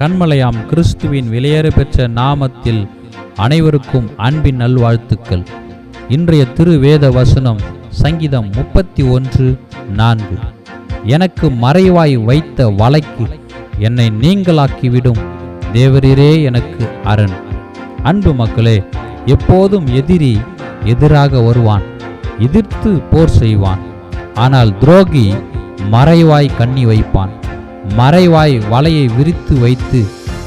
கண்மலையாம் கிறிஸ்துவின் விலையேற பெற்ற நாமத்தில் அனைவருக்கும் அன்பின் நல்வாழ்த்துக்கள். இன்றைய திருவேத வசனம் சங்கீதம் முப்பத்தி ஒன்று நான்கு. எனக்கு மறைவாய் வைத்த வலைக்கு என்னை நீங்களாக்கிவிடும். தேவரீரே எனக்கு அரண். அன்பு மக்களே எப்போதும் எதிரி எதிராக வருவான் எதிர்த்து போர் செய்வான். ஆனால் துரோகி மறைவாய் கண்ணி வைப்பான். மறைவாய் வலையை விரித்து வைத்து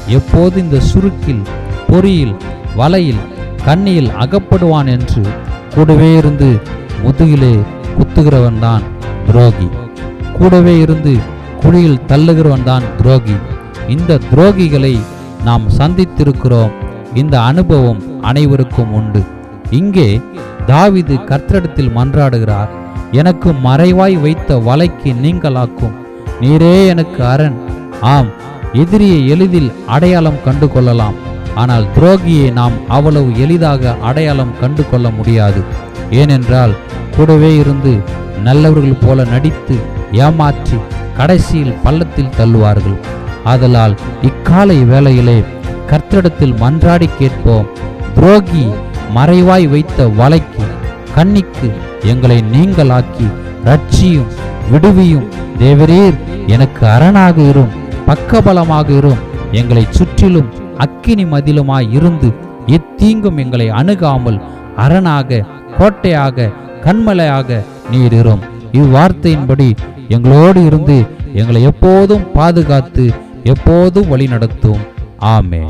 எப்போது இந்த சுருக்கில் பொறியில் வலையில் கண்ணியில் அகப்படுவான் என்று கூடவே இருந்து முதுகிலே குத்துகிறவன் தான் துரோகி. கூடவே இருந்து குழியில் தள்ளுகிறவன் தான் துரோகி. இந்த துரோகிகளை நாம் சந்தித்திருக்கிறோம். இந்த அனுபவம் அனைவருக்கும் உண்டு. இங்கே தாவிது கர்த்தடத்தில் மன்றாடுகிறார். எனக்கு மறைவாய் வைத்த வலைக்கு நீங்களாக்கும். நீரே எனக்கு அரண். ஆம் எதிரியை எளிதில் அடையாளம் கண்டு கொள்ளலாம். ஆனால் துரோகியை நாம் அவ்வளவு எளிதாக அடையாளம் கண்டு கொள்ள முடியாது. ஏனென்றால் கூடவே இருந்து நல்லவர்கள் போல நடித்து ஏமாற்றி கடைசியில் பள்ளத்தில் தள்ளுவார்கள். ஆதலால் இக்காலை வேளையிலே கர்த்தடத்தில் மன்றாடி கேட்போம் துரோகி மறைவாய் வைத்த வலைக்கு கண்ணிக்கு எங்களை நீங்களாக்கி ரட்சியும் விடுவியும். தேவரீர் எனக்கு அரணாக இரும் பக்கபலமாக இரும். எங்களை சுற்றிலும் அக்கினி மதிலுமாய் இருந்து எத்தீங்கும் எங்களை அணுகாமல் அரணாக கோட்டையாக கண்மலையாக நீர் இரும். இவ்வார்த்தையின்படி எங்களோடு இருந்து எங்களை எப்போதும் பாதுகாத்து எப்போதும் வழி நடத்தும் ஆமே